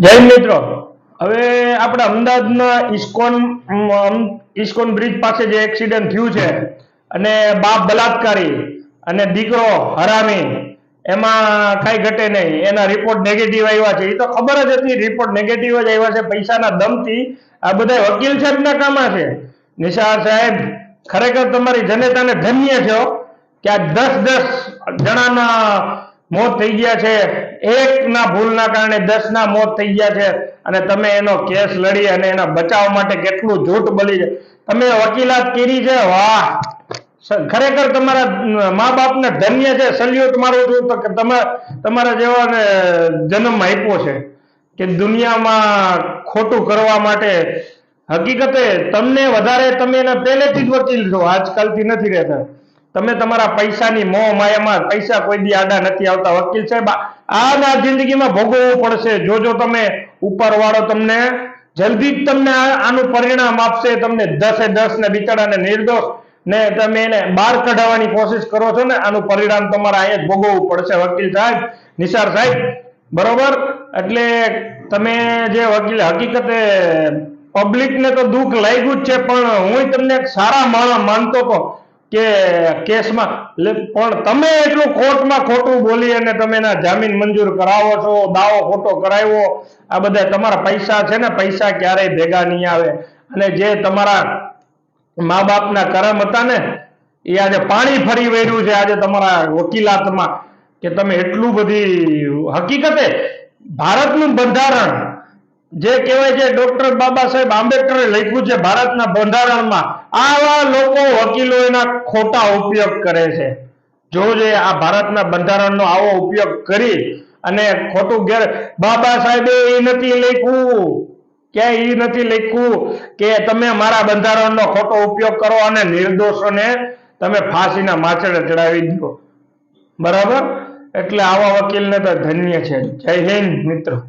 જય મિત્રો. હવે આપણે અમદાવાદના ઇસ્કોન ઇસ્કોન બ્રિજ પાસે જે એક્સિડન્ટ થયું છે, અને બાપ બલાત્કારી, અને દીકરો હરામી, એમાં કઈ ઘટે નહીં. એના રિપોર્ટ નેગેટિવ આવ્યા છે. એ તો ખબર જ હતી રિપોર્ટ નેગેટિવ જ આવ્યા છે પૈસાના દમથી. આ બધા વકીલ સાહેબના કામા છે. નિશાળ સાહેબ, ખરેખર તમારી જનતાને ધન્ય છો કે આ દસ દસ જણાના મોત થઈ ગયા છે. એક ના ભૂલના કારણે દસ ના મોત થઈ ગયા છે. અને તમે એનો કેસ લડી અને એના બચાવ માટે કેટલું જૂઠ બલી છે. તમે વકીલાત કરી છે? વાહ! ખરેખર તમારા મા બાપને ધન્ય છે. સલ્યુટ મારું છું તો તમે, તમારા જેવાને જન્મ આપ્યો છે કે દુનિયામાં ખોટું કરવા માટે હકીકતે તમને વધારે તમે એના પહેલેથી જ વકીલ છો. આજકાલથી નથી રહેતા. તમે તમારા પૈસાની મોહ માયામાં પૈસા કોઈ દી આડા નથી આવતા, વકીલ સાહેબ, આ જિંદગીમાં ભોગવવું પડશે. જો જો તમે, ઉપરવાળો તમને જલ્દી જ તમને આનું પરિણામ આપશે. તમને દસે દસ ને બિચારાને નિર્દોષ ને તમે એને બહાર કઢાવવાની કોશિશ કરો છો ને, આનું પરિણામ તમારે અહીંયા જ ભોગવવું પડશે, વકીલ સાહેબ. નિસાર સાહેબ, બરોબર? એટલે તમે જે વકીલ, હકીકતે પબ્લિકને તો દુઃખ લાગ્યું જ છે, પણ હું તમને એક સારા માણસ માનતો હતો કે કેસમાં પણ તમે એટલું કોર્ટમાં ખોટું બોલી અને તમે એના જામીન મંજૂર કરાવો છો, દાવો ખોટો કરાવ્યો, આ બધા તમારા પૈસા છે ને, પૈસા ક્યારેય ભેગા નહીં આવે. અને જે તમારા મા બાપના કરમ હતા ને, એ આજે પાણી ફરી વળ્યું છે, આજે તમારા વકીલાતમાં, કે તમે એટલું બધી હકીકતે ભારતનું બંધારણ જે કહેવાય છે ડોક્ટર બાબા સાહેબ આંબેડકરે લખ્યું છે ભારતના બંધારણમાં આવા લોકો વકીલો એના ખોટા ઉપયોગ કરે છે. જોજે આ ભારતના બંધારણનો આવો ઉપયોગ કરી અને ખોટું ગેર બાબા સાહેબે એ નથી લખ્યું. ક્યાંય એ નથી લખ્યું કે તમે મારા બંધારણનો ખોટો ઉપયોગ કરો અને નિર્દોષોને તમે ફાંસીના માછડે ચડાવી દો. બરાબર? એટલે આવા વકીલને તો ધન્ય છે. જય હિન્દ મિત્રો.